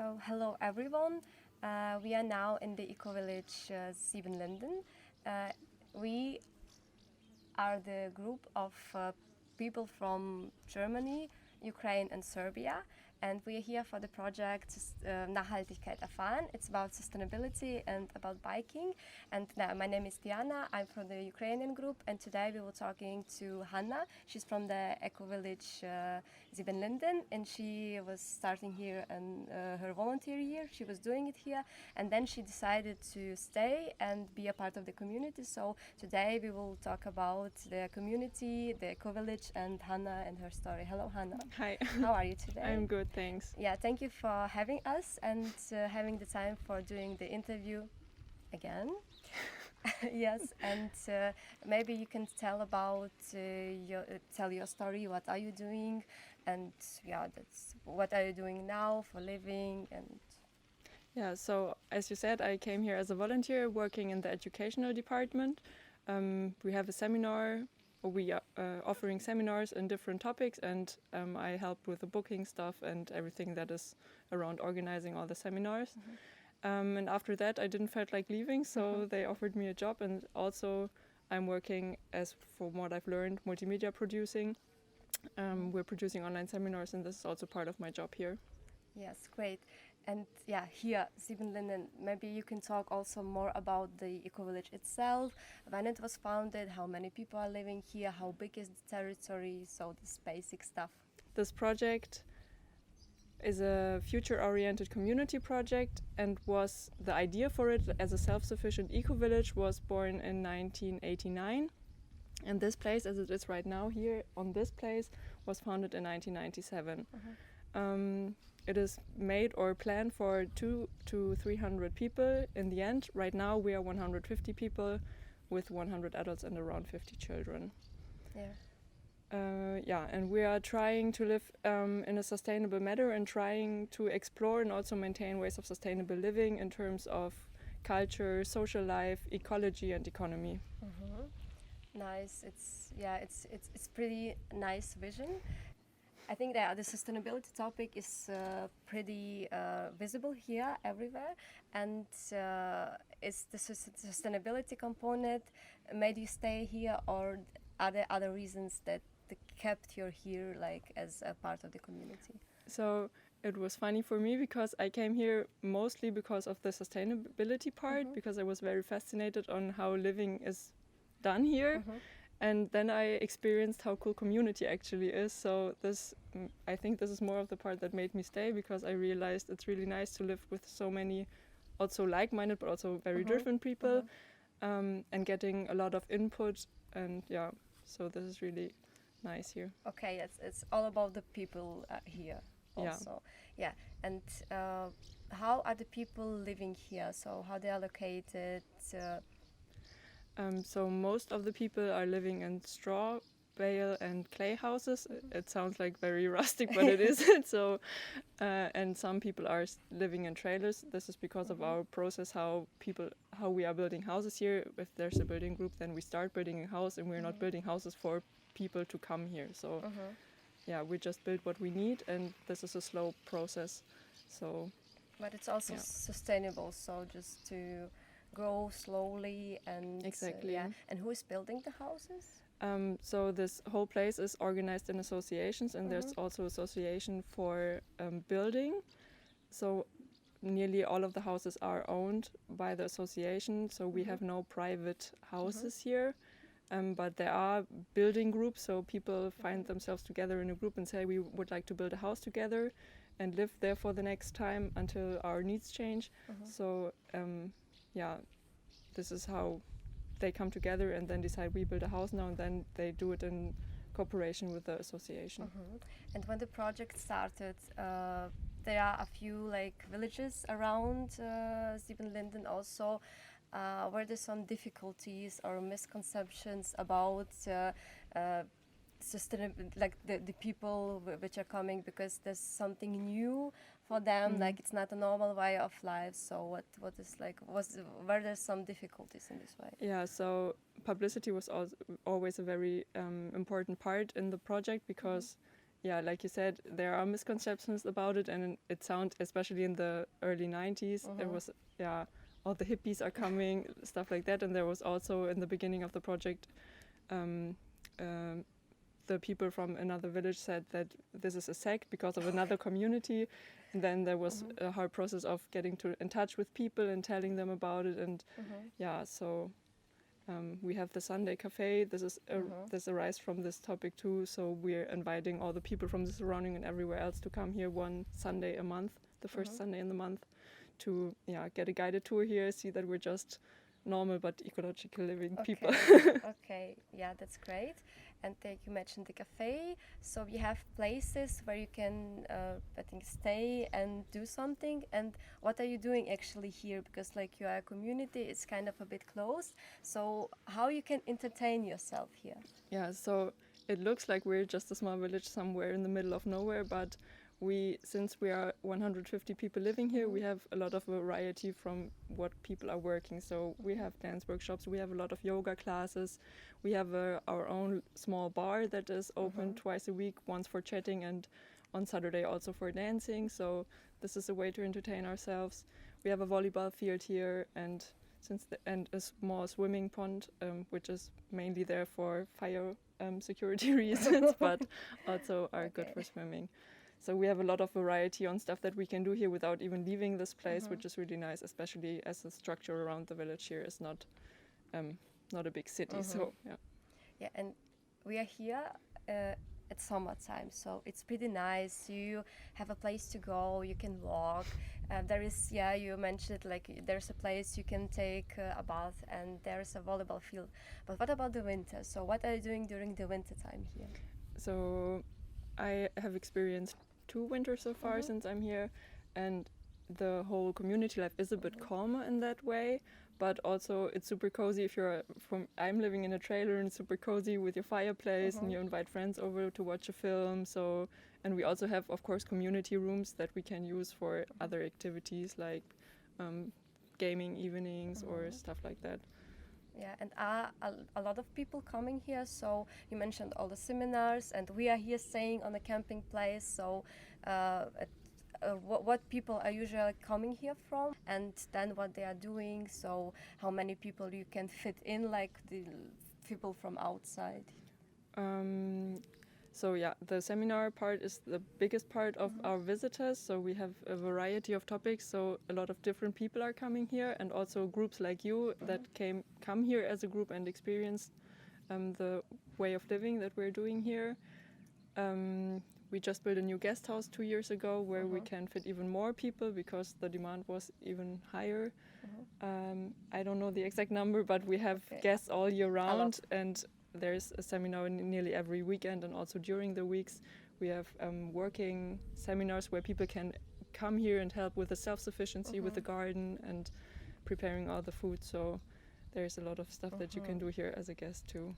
So, hello everyone. Uh, we are now in the eco village uh, Siebenlinden. Uh, we are the group of uh, people from Germany, Ukraine, and Serbia, and we are here for the project uh, Nachhaltigkeit erfahren. It's about sustainability and about biking. And now, my name is Diana. I'm from the Ukrainian group, and today we were talking to Hanna. She's from the eco village uh, Siebenlinden, and she was starting here and uh, her volunteer year. She was doing it here, and then she decided to stay and be a part of the community. So today we will talk about the community, the eco village, and Hanna and her story. Hello, Hanna. Hi, How are you today? I'm good, thanks. Yeah, thank you for having us and uh, having the time for doing the interview again. yes, and uh, maybe you can tell about uh, your uh, tell your story. What are you doing? And yeah, that's what are you doing now for living? And Yeah, so as you said, I came here as a volunteer working in the educational department. Um, we have a seminar, we are uh, offering seminars in different topics, and um, I help with the booking stuff and everything that is around organizing all the seminars. Um, and after that, I didn't felt like leaving, so they offered me a job, and also I'm working as, from what I've learned, multimedia producing. Um, we're producing online seminars, and this is also part of my job here. yes, great. And yeah, here Siebenlinden. Maybe you can talk also more about the eco village itself, when it was founded, how many people are living here, how big is the territory, so this basic stuff. This project is a future oriented community project and was the idea for it as a self sufficient eco village was born in 1989. And this place, as it is right now here on this place, was founded in 1997. Um, it is made or planned for two to 300 people. In the end, right now we are 150 people with 100 adults and around 50 children. Yeah. Uh, yeah, and we are trying to live um, in a sustainable manner and trying to explore and also maintain ways of sustainable living in terms of culture, social life, ecology, and economy. Nice. It's yeah. It's it's it's pretty nice vision. I think that the sustainability topic is uh, pretty uh, visible here everywhere, and uh, is the sus- sustainability component made you stay here, or are there other reasons that that kept you here, like as a part of the community? So it was funny for me because I came here mostly because of the sustainability part, because I was very fascinated on how living is done here. And then I experienced how cool community actually is. So this, mm, I think, this is more of the part that made me stay because I realized it's really nice to live with so many, also like-minded but also very different people, um, and getting a lot of input. And yeah, so this is really nice here. Okay, it's it's all about the people uh, here. Yeah. Also, yeah. yeah. And uh, how are the people living here? So how they are located? Um, so most of the people are living in straw, bale, and clay houses. It- It sounds like very rustic, but it isn't. So, uh, and some people are living in trailers. This is because of our process, how people, how we are building houses here. If there's a building group, then we start building a house, and we're not building houses for people to come here. So, yeah, we just build what we need, and this is a slow process. So, but it's also Yeah. sustainable. So just to grow slowly and uh, Exactly. yeah. And who is building the houses? Um, so this whole place is organized in associations, and there's also association for um, building. So nearly all of the houses are owned by the association. So we have no private houses here, um, but there are building groups. So people find themselves together in a group and say we would like to build a house together, and live there for the next time until our needs change. So um, yeah, this is how they come together and then decide we build a house now and then they do it in cooperation with the association Mhm. And when the project started, uh, there are a few like villages around uh, Siebenlinden also. Uh, were there some difficulties or misconceptions about uh, uh, sustainable, like the, the people wh- which are coming because there's something new for them, like it's not a normal way of life. So what what is like was were there some difficulties in this way? yeah so publicity was al- always a very um, important part in the project because yeah, like you said, there are misconceptions about it, and it sounds, especially in the early 90s, there Mhm. was, yeah, all the hippies are coming, stuff like that. And there was also in the beginning of the project, um, um, the people from another village said that this is a sect because of another community. And then there was Mhm. a hard process of getting to in touch with people and telling them about it. And Mhm. yeah, so um, we have the Sunday Cafe. This is a, Mhm. this arise from this topic too. So we're inviting all the people from the surrounding and everywhere else to come here one Sunday a month, the 1st Mhm. Sunday in the month, to yeah get a guided tour here, see that we're just normal but ecological living people. Okay. okay, yeah, that's great. And uh, you mentioned the cafe, so you have places where you can, uh, I think, stay and do something. And what are you doing actually here? Because like you are a community, it's kind of a bit closed. So how you can entertain yourself here? Yeah, so it looks like we're just a small village somewhere in the middle of nowhere, but we, since we are 150 people living here, we have a lot of variety from what people are working. So we have dance workshops, we have a lot of yoga classes, we have uh, our own small bar that is open Mhm. twice a week, once for chatting and on Saturday also for dancing. So this is a way to entertain ourselves. We have a volleyball field here and since the, and a small swimming pond, um, which is mainly there for fire um, security reasons, but also are good for swimming. So we have a lot of variety on stuff that we can do here without even leaving this place, Mhm. which is really nice, especially as the structure around the village here is not um, not a big city. So Mhm. yeah. Yeah, and we are here uh, at summertime, so it's pretty nice. You have a place to go, you can walk. Uh, there is, yeah, you mentioned like there's a place you can take uh, a bath, and there's a volleyball field. But what about the winter? So what are you doing during the winter time here? So I have experienced two winters so far Mhm. since I'm here, and the whole community life is a bit Mhm. calmer in that way. But also, it's super cozy if you're from. I'm living in a trailer and it's super cozy with your fireplace, Mhm. and you invite friends over to watch a film. So, and we also have, of course, community rooms that we can use for other activities like um, gaming evenings or Mhm. stuff like that. Yeah, and are a, a lot of people coming here? So you mentioned all the seminars, and we are here staying on a camping place. So, uh, at, uh, what, what people are usually coming here from, and then what they are doing. So, how many people you can fit in, like the people from outside. Um, so yeah, the seminar part is the biggest part of Mhm. our visitors. So we have a variety of topics. So a lot of different people are coming here, and also groups like you that came come here as a group and experienced um, the way of living that we're doing here. Um, we just built a new guest house two years ago where we Mhm. can fit even more people because the demand was even higher. Um, I don't know the exact number, but we have Okay. guests all year round, and there's a seminar nearly every weekend, and also during the weeks we have um, working seminars where people can come here and help with the self-sufficiency with the Mhm. garden and preparing all the food. So there's a lot of stuff that you can Mhm. do here as a guest too.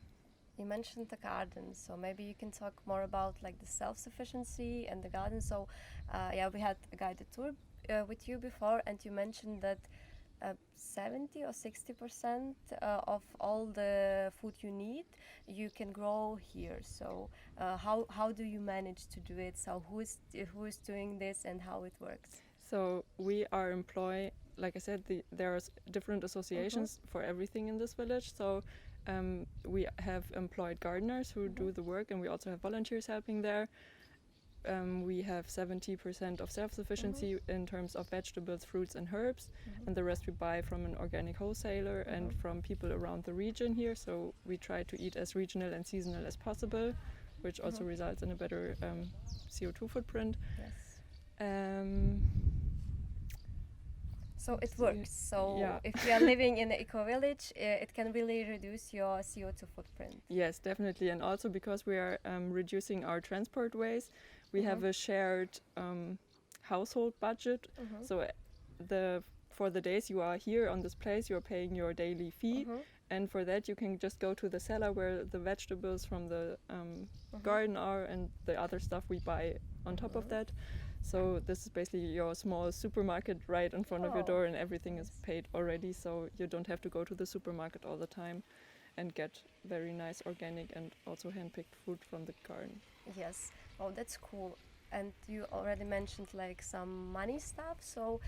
You mentioned the garden, so maybe you can talk more about like the self-sufficiency and the garden. So, uh, yeah, we had a guided tour uh, with you before, and you mentioned that uh, 70 or 60 percent uh, of all the food you need you can grow here. So, uh, how how do you manage to do it? So, who is who is doing this and how it works? So we are employ, like I said, the, there are different associations for everything in this village. So um, we have employed gardeners who do the work, and we also have volunteers helping there. Um, we have 70% of self-sufficiency in terms of vegetables, fruits, and herbs, and the rest we buy from an organic wholesaler and Mhm. from people around the region here. So we try to eat as regional and seasonal as possible, which also Mhm. results in a better um, CO2 footprint. Yes. Um, So it works. So Yeah. if you are living in an eco village, uh, it can really reduce your CO2 footprint. Yes, definitely, and also because we are um, reducing our transport ways, we have Mhm. a shared um, household budget. Mhm. So uh, the for the days you are here on this place, you are paying your daily fee, Mhm. and for that you can just go to the cellar where the vegetables from the um, Mhm. garden are, and the other stuff we buy on top of Mhm. that. So this is basically your small supermarket right in front of your Oh, door, and everything is paid already. So you don't have to go to the supermarket all the time, and get very nice organic and also hand-picked food from the garden. Yes. Oh, that's cool. And you already mentioned like some money stuff. So,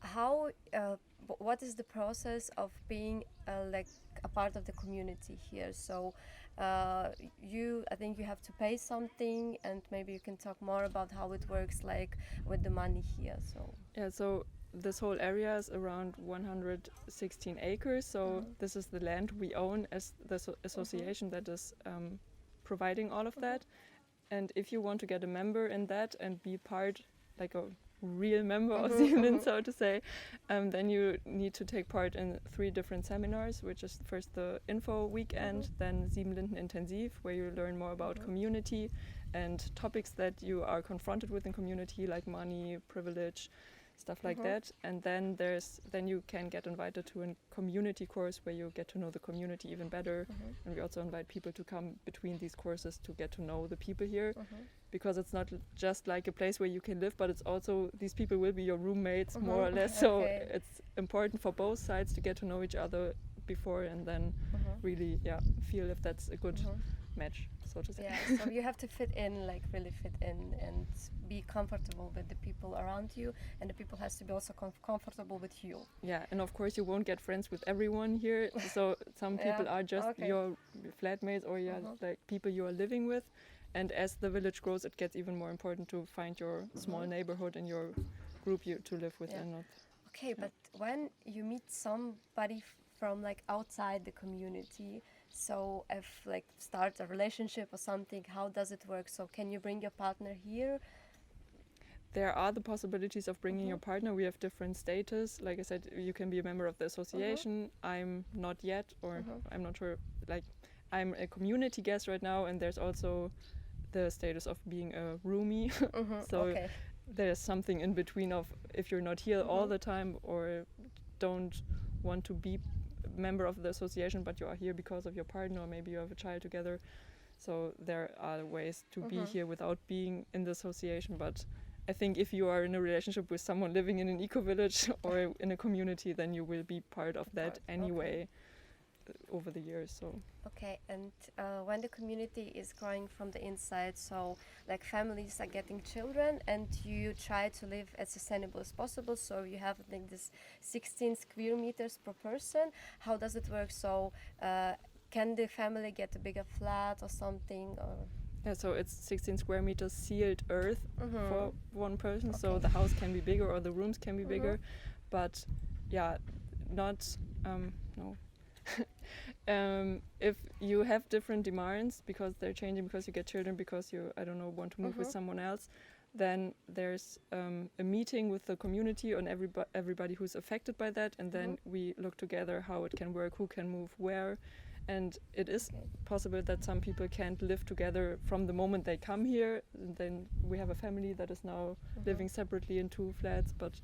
how, uh, what is the process of being uh, like a part of the community here? So, uh, you, I think you have to pay something, and maybe you can talk more about how it works, like with the money here. So, Yeah, so this whole area is around 116 acres. So Mhm. this is the land we own as the so- association that is um, providing all of that. And if you want to get a member in that and be part, like a real member of Mhm, Siemens, mhm. so to say, um, then you need to take part in three different seminars, which is first the info weekend, then Siebenlinden Intensiv, where you learn more about Mhm. community and topics that you are confronted with in community, like money, privilege, stuff like Mhm. that. And then there's then you can get invited to a community course where you get to know the community even better. Mhm, And we also invite people to come between these courses to get to know the people here mhm. because it's not just like a place where you can live, but it's also these people will be your roommates more or less. So okay. it's important for both sides to get to know each other before and then Mhm. really yeah feel if that's a good Mhm. match, so to say. Yeah, so you have to fit in, like really fit in, and be comfortable with the people around you, and the people has to be also comf- comfortable with you. Yeah, and of course you won't get friends with everyone here. So some Yeah, people are just okay. your flatmates or your Mhm. like people you are living with. And as the village grows, it gets even more important to find your small Mhm. neighborhood and your group you to live with Yeah. and not. Okay, but when you meet somebody f- from like outside the community, so if like start a relationship or something, how does it work? So can you bring your partner here? There are the possibilities of bringing your Mhm. partner. We have different status. Like I said, you can be a member of the association. I'm not yet, or Mhm. I'm not sure. Like I'm a community guest right now, and there's also the status of being a roomie. Mhm, So okay. there's something in between of if you're not here all Mhm. the time or don't want to be member of the association but you are here because of your partner or maybe you have a child together so there are ways to be Mhm. here without being in the association but i think if you are in a relationship with someone living in an eco village or in a community then you will be part of that okay. anyway uh, over the years so Okay, and uh, when the community is growing from the inside, so like families are getting children, and you try to live as sustainable as possible, so you have like this 16 square meters per person. How does it work? So uh, can the family get a bigger flat or something? Or yeah so it's 16 square meters sealed earth Mhm. for one person so the house can be bigger or the rooms can be Mhm. bigger but yeah not um no um if you have different demands because they're changing because you get children because you i don't know want to move with Mhm. someone else then there's um, a meeting with the community on everybo- everybody who's affected by that and then Mhm. we look together how it can work who can move where and it is Okay. possible that some people can't live together from the moment they come here and then we have a family that is now Mhm. living separately in two flats but.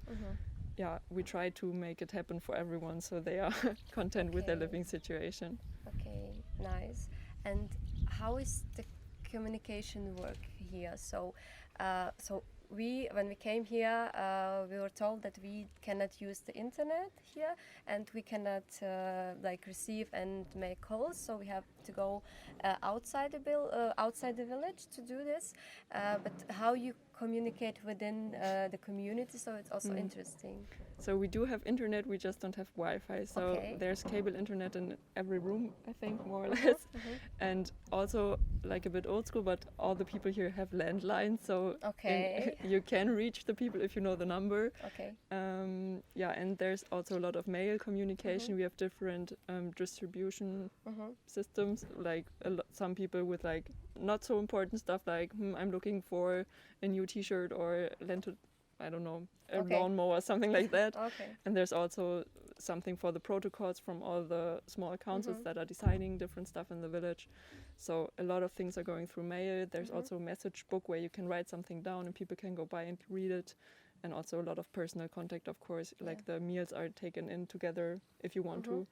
Yeah we try to make it happen for everyone so they are content with their living situation Okay, nice. And how is the communication work here? So, uh, so we when we came here, uh, we were told that we cannot use the internet here, and we cannot uh, like receive and make calls. So we have to go uh, outside the bill, uh, outside the village to do this. Uh, but how you communicate within uh, the community? So it's also Mm. interesting. so we do have internet we just don't have wi-fi so Okay. there's cable internet in every room i think more or Mhm, less mhm. and also like a bit old school but all the people here have landlines so in- you can reach the people if you know the number Okay. um, yeah and there's also a lot of mail communication Mhm. we have different um, distribution Mhm. systems like a some people with like not so important stuff like hmm, i'm looking for a new t-shirt or lent to i don't know a Okay. lawnmower something like that Okay. and there's also something for the protocols from all the small councils Mhm. that are deciding different stuff in the village so a lot of things are going through mail there's Mhm. also a message book where you can write something down and people can go by and read it and also a lot of personal contact of course Yeah. like the meals are taken in together if you want Mhm. to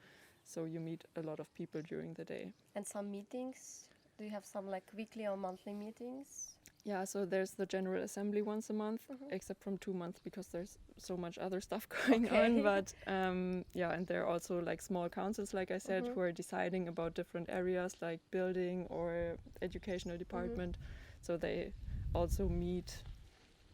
so you meet a lot of people during the day And some meetings? Do you have some like weekly or monthly meetings? yeah so there's the general assembly once a month Mhm. except from two months because there's so much other stuff going Okay. on but um, yeah and there are also like small councils like i said Mhm. who are deciding about different areas like building or educational Mm-hmm. department So they also meet.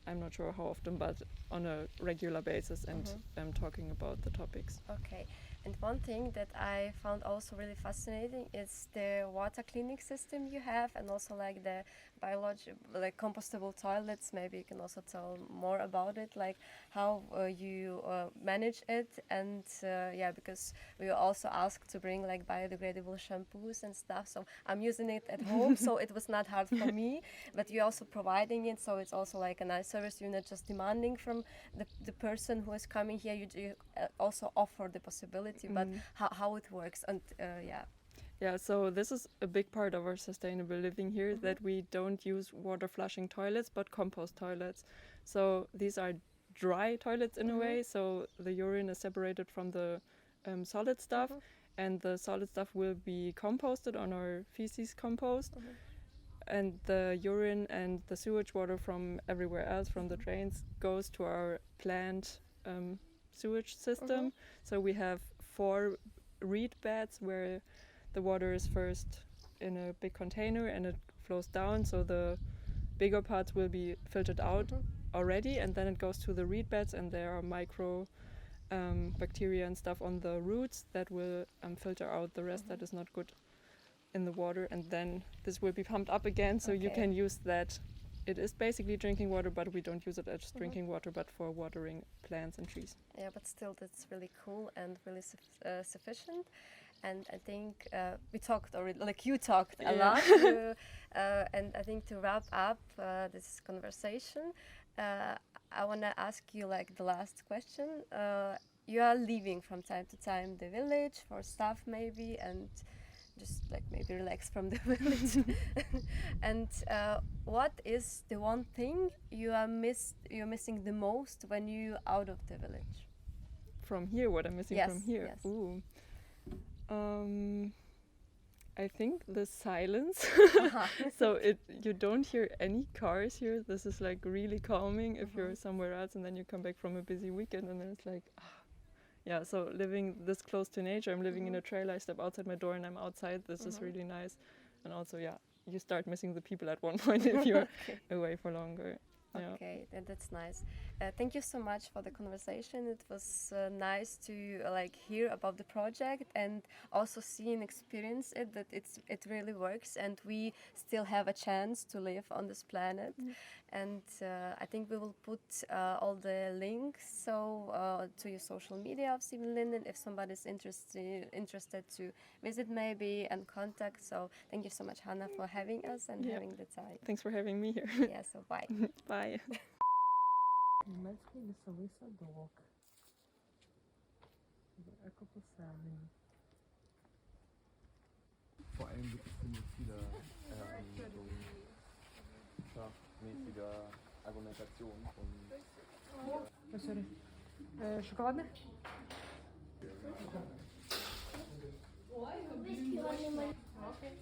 I'm not sure how often, but on a regular basis and um, talking about the topics. Okay. And one thing that I found also really fascinating is the water cleaning system you have, and also like the biology, like compostable toilets. Maybe you can also tell more about it, like how uh, you uh, manage it, and uh, yeah, because we were also asked to bring like biodegradable shampoos and stuff. So I'm using it at home, so it was not hard for me. But you're also providing it, so it's also like a nice service. You're not just demanding from the, the person who is coming here. You, you uh, also offer the possibility, but Mm. how, how it works and uh, yeah. Yeah, so this is a big part of our sustainable living here Mhm. that we don't use water flushing toilets but compost toilets. So these are dry toilets in Mhm. a way, so the urine is separated from the um, solid stuff, Mhm. and the solid stuff will be composted on our feces compost. Mhm. And the urine and the sewage water from everywhere else, from the drains, goes to our plant um, sewage system. So we have four reed beds where the water is first in a big container and it flows down. So the bigger parts will be filtered out Mhm. already, and then it goes to the reed beds, and there are micro um, bacteria and stuff on the roots that will um, filter out the rest that Mhm. is not good in the water, and then this will be pumped up again, so you can use that. It is basically drinking water, but we don't use it as Mhm. drinking water, but for watering plants and trees. Yeah, but still, that's really cool and really suf- uh, sufficient. And I think uh, we talked already, like you talked a Yeah. lot. to, uh, and I think to wrap up uh, this conversation, uh, I want to ask you like the last question. Uh, you are leaving from time to time the village for stuff maybe, and just like maybe relax from the village. and uh, what is the one thing you are miss you're missing the most when you out of the village? From here, what I'm missing from here? yes. Ooh. Um, I think the silence. so it you don't hear any cars here. This is like really calming if you're Mhm. somewhere else and then you come back from a busy weekend and then it's like ah. yeah, so living this close to nature, I'm living in Mhm. a trailer, I step outside my door and I'm outside. This is Mhm. really nice. And also yeah, you start missing the people at one point if you're okay. away for longer. Yeah. Okay, that, that's nice. Uh, thank you so much for the conversation. It was uh, nice to uh, like hear about the project and also see and experience it that it's it really works and we still have a chance to live on this planet. And uh, I think we will put uh, all the links so uh, to your social media of Steven Linden if somebody's interested interested to visit maybe and contact. So thank you so much, Hannah, for having us and Yeah. having the time. Thanks for having me here. yeah. So bye. Bye. Німецький лісовий садок. Екопоселення. Vor allem gibt es ziemlich viele ähm, so wissenschaftmäßige Argumentationen und. Oh, sorry. Äh, Schokolade? Okay.